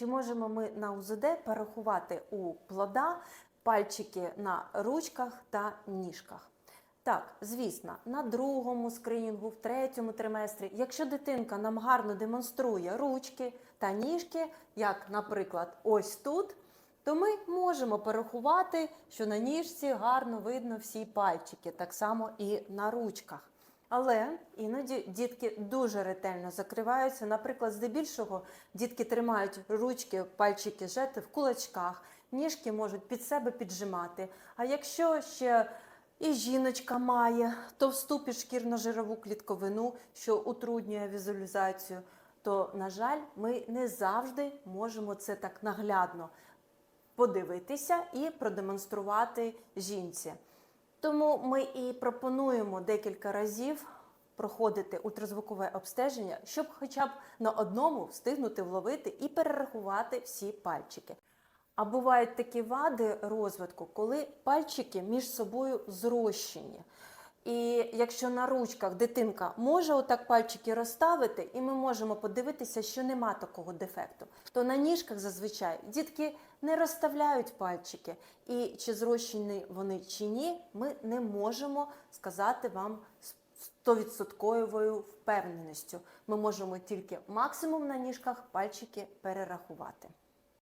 Чи можемо ми на УЗД порахувати у плода пальчики на ручках та ніжках? Так, звісно, на другому скринінгу, в третьому триместрі, якщо дитинка нам гарно демонструє ручки та ніжки, як, наприклад, ось тут, то ми можемо порахувати, що на ніжці гарно видно всі пальчики, так само і на ручках. Але іноді дітки дуже ретельно закриваються. Наприклад, здебільшого дітки тримають ручки, пальчики жети в кулачках, ніжки можуть під себе піджимати. А якщо ще і жіночка має товсту підшкірно-жирову клітковину, що утруднює візуалізацію, то, на жаль, ми не завжди можемо це так наглядно подивитися і продемонструвати жінці. Тому ми і пропонуємо декілька разів проходити ультразвукове обстеження, щоб хоча б на одному встигнути вловити і перерахувати всі пальчики. А бувають такі вади розвитку, коли пальчики між собою зрощені. І якщо на ручках дитинка може отак пальчики розставити, і ми можемо подивитися, що нема такого дефекту, то на ніжках зазвичай дітки не розставляють пальчики. І чи зрощені вони чи ні, ми не можемо сказати вам стовідсотковою впевненістю. Ми можемо тільки максимум на ніжках пальчики перерахувати.